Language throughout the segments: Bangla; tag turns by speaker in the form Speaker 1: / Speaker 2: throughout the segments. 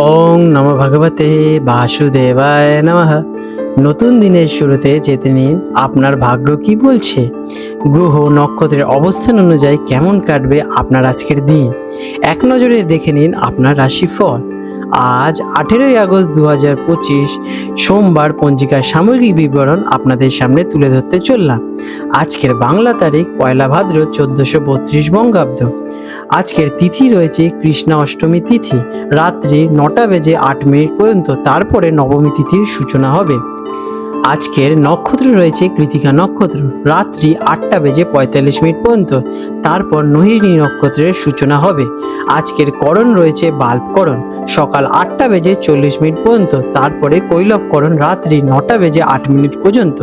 Speaker 1: ওং নম ভগবতে বাসুদেবায় নমঃ। নতুন দিনের শুরুতে যেতে নিন, আপনার ভাগ্য কি বলছে? গ্রহ নক্ষত্রের অবস্থান অনুযায়ী কেমন কাটবে আপনার আজকের দিন? এক নজরে দেখে নিন আপনার রাশিফল। আজ আঠেরোই আগস্ট দু হাজার পঁচিশ, সোমবার পঞ্জিকার সামগ্রিক বিবরণ আপনাদের সামনে তুলে ধরতে চললাম। আজকের বাংলা তারিখ পয়লা ভাদ্র চোদ্দশো বত্রিশ বঙ্গাব্দ। আজকের তিথি রয়েছে কৃষ্ণা অষ্টমী তিথি। রাত্রি নটা বেজে আট মিনিট পর্যন্ত তারপরে নবমী তিথির সূচনা হবে। আজকের নক্ষত্র রয়েছে কৃতিকা নক্ষত্র। রাত্রি আটটা বেজে পঁয়তাল্লিশ মিনিট পর্যন্ত তারপর নহিনী নক্ষত্রের সূচনা হবে। আজকের করণ রয়েছে বাল্বকরণ সকাল আটটা বেজে চল্লিশ মিনিট পর্যন্ত তারপরে কৈলবকরণ রাত্রি নটা বেজে আট মিনিট পর্যন্ত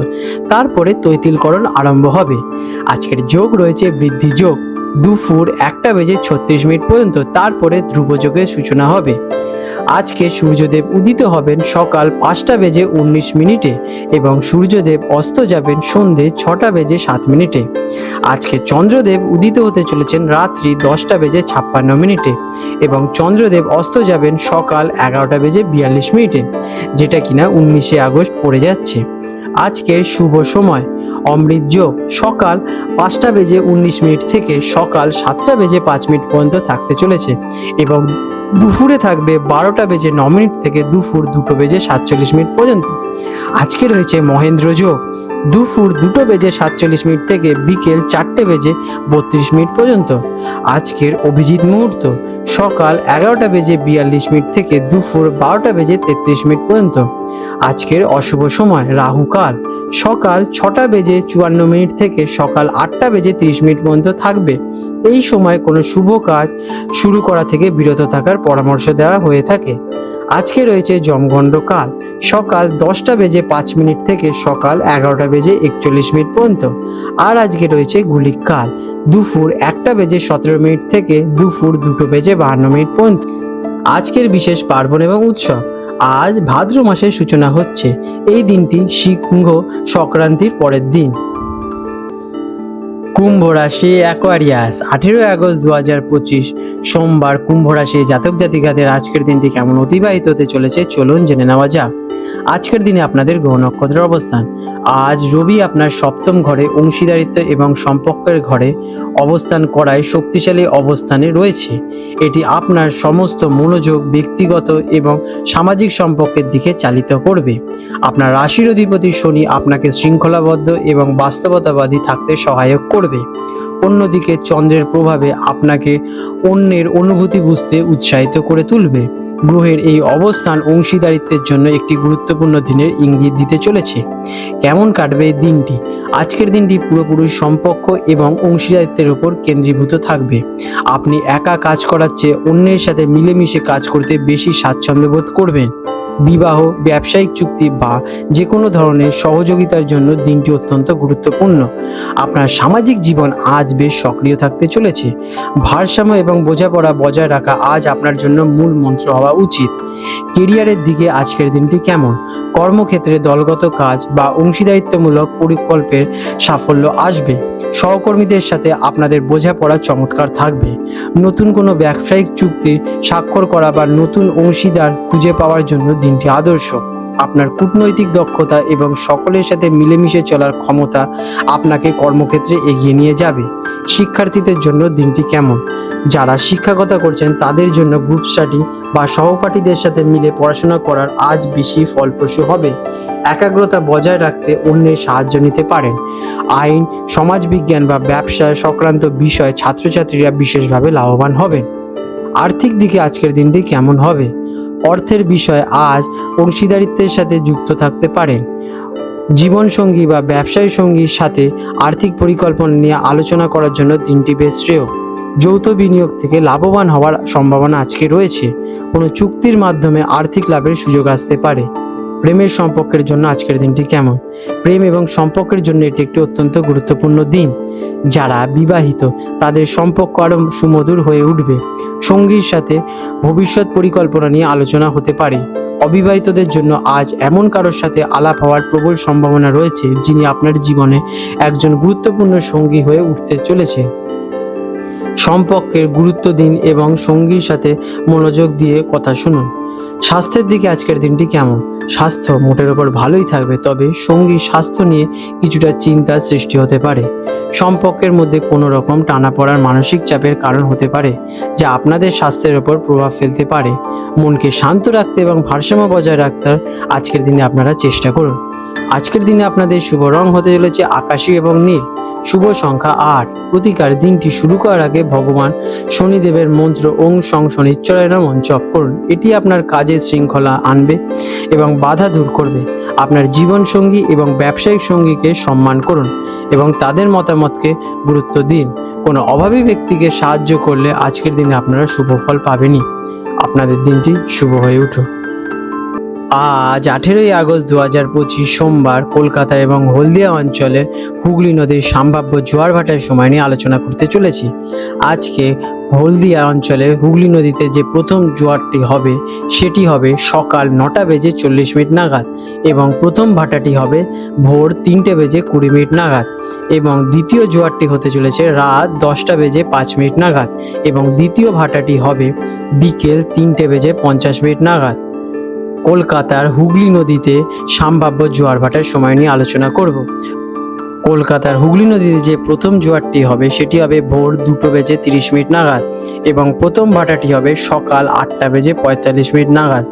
Speaker 1: তারপরে তৈতিলকরণ আরম্ভ হবে। আজকের যোগ রয়েছে বৃদ্ধি যোগ। দুপুর একটা বেজে ছত্রিশ মিনিট পর্যন্ত, তারপরে ধ্রুবযোগের সূচনা হবে। আজকে সূর্যদেব উদিত হবেন সকাল পাঁচটা বেজে উনিশ মিনিটে এবং সূর্যদেব অস্ত যাবেন সন্ধে ছটা বেজে সাত মিনিটে। আজকে চন্দ্রদেব উদিত হতে চলেছেন রাত্রি দশটা বেজে ছাপ্পান্ন মিনিটে এবং চন্দ্রদেব অস্ত যাবেন সকাল এগারোটা বেজে বিয়াল্লিশ মিনিটে, যেটা কিনা উনিশে আগস্ট পড়ে যাচ্ছে। আজকের শুভ সময়। অমৃত যোগ। সকাল পাঁচটা বেজে উনিশ মিনিট থেকে সকাল সাতটা বেজে পাঁচ মিনিট পর্যন্ত থাকতে চলেছে এবং দুপুরে থাকবে বারোটা বেজে ন মিনিট থেকে দুপুর দুটো বেজে সাতচল্লিশ মিনিট পর্যন্ত। আজকে রয়েছে মহেন্দ্র যোগ। দুপুর দুটো বেজে সাতচল্লিশ মিনিট থেকে বিকেল চারটে বেজে বত্রিশ মিনিট পর্যন্ত। আজকের অভিজিৎ মুহূর্ত। সকাল এগারোটা বেজে বিয়াল্লিশ মিনিট থেকে দুপুর বারোটা বেজে তেত্রিশ মিনিট পর্যন্ত। আজকের অশুভ সময় রাহুকাল সকাল ছটা বেজে চুয়ান্ন মিনিট থেকে সকাল আটটা বেজে তিরিশ মিনিট পর্যন্ত থাকবে। এই সময় কোনো শুভ কাজ শুরু করা থেকে বিরত থাকার পরামর্শ দেওয়া হয়ে থাকে। আজকে রয়েছে জমগণ্ড কাল সকাল দশটা বেজে পাঁচ মিনিট থেকে সকাল এগারোটা বেজে একচল্লিশ মিনিট পর্যন্ত। আর আজকে রয়েছে গুলিক কাল দুপুর একটা বেজে সতেরো মিনিট থেকে দুপুর দুটো বেজে বাহান্ন মিনিট পর্যন্ত। আজকের বিশেষ পার্বণ এবং উৎসব। আজ ভাদ্র মাসের সূচনা হচ্ছে। এই দিনটি সিংহ সংক্রান্তির পরের দিন। কুম্ভ রাশি অ্যাকোয়ারিয়াস আঠেরোই আগস্ট দু হাজার পঁচিশ, সোমবার কুম্ভ রাশি জাতক জাতিকাদের আজকের দিনটি কেমন অতিবাহিত হতে চলেছে চলুন জেনে নেওয়া যাক। আজকের দিনে আপনাদের গ্রহ নক্ষত্রের অবস্থান। আজ রবি আপনার সপ্তম ঘরে অংশীদারিত্ব এবং সম্পর্কের ঘরে অবস্থান করায় শক্তিশালী অবস্থানে রয়েছে। এটি আপনার সমস্ত মনোযোগ, ব্যক্তিগত এবং সামাজিক সম্পর্কের দিকে চালিত করবে। আপনার রাশির অধিপতি শনি আপনাকে শৃঙ্খলাবদ্ধ এবং বাস্তবতাবাদী থাকতে সহায়ক করবে। অন্যদিকে চন্দ্রের প্রভাবে আপনাকে অন্যের অনুভূতি বুঝতে উৎসাহিত করে তুলবে। গ্রহের এই অবস্থান অংশীদারিত্বের জন্য একটি গুরুত্বপূর্ণ দিনের ইঙ্গিত দিতে চলেছে। কেমন কাটবে দিনটি? আজকের দিনটি পুরোপুরি সম্পর্ক এবং অংশীদারিত্বের উপর কেন্দ্রীভূত থাকবে। আপনি একা কাজ করার চেয়ে অন্যের সাথে মিলেমিশে কাজ করতে বেশি স্বাচ্ছন্দ্য বোধ করবেন। বিবাহ, ব্যবসায়িক চুক্তি বা যে কোনো ধরনের সহযোগিতার জন্য দিনটি অত্যন্ত গুরুত্বপূর্ণ। আপনার সামাজিক জীবন আজ বেশ সক্রিয় থাকতে চলেছে। ভারসাম্য এবং বোঝাপড়া বজায় রাখা আজ আপনার জন্য মূল মন্ত্র হওয়া উচিত। কেরিয়ারের দিকে আজকের দিনটি কেমন? কর্মক্ষেত্রে দলগত কাজ বা অংশীদারিত্বমূলক পরিকল্পের সাফল্য আসবে। সহকর্মীদের সাথে আপনাদের বোঝাপড়া চমৎকার থাকবে। নতুন কোনো ব্যবসায়িক চুক্তি স্বাক্ষর করা বা নতুন অংশীদার খুঁজে পাওয়ার জন্য দিনটি আদর্শ। আপনার কূটনৈতিক দক্ষতা এবং সকলের সাথে মিলেমিশে চলার ক্ষমতা আপনাকে কর্মক্ষেত্রে এগিয়ে নিয়ে যাবে। শিক্ষার্থীদের জন্য দিনটি কেমন? যারা শিক্ষকতা করছেন, তাদের জন্য গ্রুপ স্টাডি বা সহপাঠীদের সাথে মিলে পড়াশোনা করার আজ বেশি ফলপ্রসূ হবে। একাগ্রতা বজায় রাখতে অন্যের সাহায্য নিতে পারেন। আইন, সমাজবিজ্ঞান বা ব্যবসা সংক্রান্ত বিষয়ে ছাত্রছাত্রীরা বিশেষভাবে লাভবান হবেন। আর্থিক দিকে আজকের দিনটি কেমন হবে? অর্থের বিষয়ে আজ অংশীদারিত্বের সাথে যুক্ত থাকতে পারেন। জীবনসঙ্গী বা ব্যবসায়ী সঙ্গীর সাথে আর্থিক পরিকল্পনা নিয়ে আলোচনা করার জন্য দিনটি বেশ শ্রেয়। যৌথ বিনিয়োগ থেকে লাভবান হওয়ার সম্ভাবনা আজকে রয়েছে। কোনো চুক্তির মাধ্যমে আর্থিক লাভের সুযোগ আসতে পারে। প্রেমের সম্পর্কের জন্য আজকের দিনটি কেমন? প্রেম এবং সম্পর্কের জন্য এটি একটি অত্যন্ত গুরুত্বপূর্ণ দিন। যারা বিবাহিত, তাদের সম্পর্ক আরও সুমধুর হয়ে উঠবে। সঙ্গীর সাথে ভবিষ্যৎ পরিকল্পনা নিয়ে আলোচনা হতে পারে। অবিবাহিতদের জন্য আজ এমন কারোর সাথে আলাপ হওয়ার প্রবল সম্ভাবনা রয়েছে, যিনি আপনার জীবনে একজন গুরুত্বপূর্ণ সঙ্গী হয়ে উঠতে চলেছে। সম্পর্কের গুরুত্ব দিন এবং সঙ্গীর সাথে মনোযোগ দিয়ে কথা শুনুন। স্বাস্থ্যের দিকে আজকের দিনটি কেমন? স্বাস্থ্য মোটের ওপর ভালোই থাকবে, তবে সঙ্গী স্বাস্থ্য নিয়ে কিছুটা চিন্তার সৃষ্টি হতে পারে। সম্পর্কের মধ্যে কোনো রকম টানাপড়ার মানসিক চাপের কারণ হতে পারে, যা আপনাদের স্বাস্থ্যের ওপর প্রভাব ফেলতে পারে। মনকে শান্ত রাখতে এবং ভারসাম্য বজায় রাখতে আজকের দিনে আপনারা চেষ্টা করুন। আজকের দিনে আপনাদের শুভ রং হতে চলেছে আকাশী এবং নীল। শুভ সংখ্যা আট। প্রতিকার দিনটি শুরু করার আগে ভগবান শনিদেবের মন্ত্র ওং সং শনিশ্চরের নাম জপ করুন। এটি আপনার কাজের শৃঙ্খলা আনবে এবং বাধা দূর করবে। আপনার জীবন সঙ্গী এবং ব্যবসায়িক সঙ্গীকে সম্মান করুন এবং তাদের মতামতকে গুরুত্ব দিন। কোনো অভাবী ব্যক্তিকে সাহায্য করলে আজকের দিনে আপনারা শুভ ফল পাবেনই। আপনাদের দিনটি শুভ হয়ে উঠুক। আজ আঠেরোই আগস্ট দু হাজার পঁচিশ সোমবার কলকাতা এবং হলদিয়া অঞ্চলে হুগলি নদীর সম্ভাব্য জোয়ার ভাটার সময় নিয়ে আলোচনা করতে চলেছি। আজকে হলদিয়া অঞ্চলে হুগলি নদীতে যে প্রথম জোয়ারটি হবে, সেটি হবে সকাল নটা বেজে চল্লিশ মিনিট নাগাদ এবং প্রথম ভাটাটি হবে ভোর তিনটে বেজে কুড়ি মিনিট নাগাদ এবং দ্বিতীয় জোয়ারটি হতে চলেছে রাত দশটা বেজে পাঁচ মিনিট নাগাদ এবং দ্বিতীয় ভাটাটি হবে বিকেল তিনটে বেজে পঞ্চাশ মিনিট নাগাদ। কলকাতার হুগলি নদীতে সম্ভাব্য জোয়ার ভাটার সময় নিয়ে আলোচনা করব। কলকাতার হুগলি নদীতে যে প্রথম জোয়ারটি হবে, সেটি হবে ভোর দুটো বেজে তিরিশ মিনিট নাগাদ এবং প্রথম ভাটাটি হবে সকাল আটটা বেজে পঁয়তাল্লিশ মিনিট নাগাদ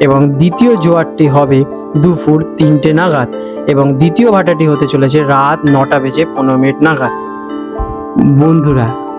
Speaker 1: এবং দ্বিতীয় জোয়ারটি হবে দুপুর তিনটে নাগাদ এবং দ্বিতীয় ভাটাটি হতে চলেছে রাত নটা বেজে পনেরো মিনিট নাগাদ। বন্ধুরা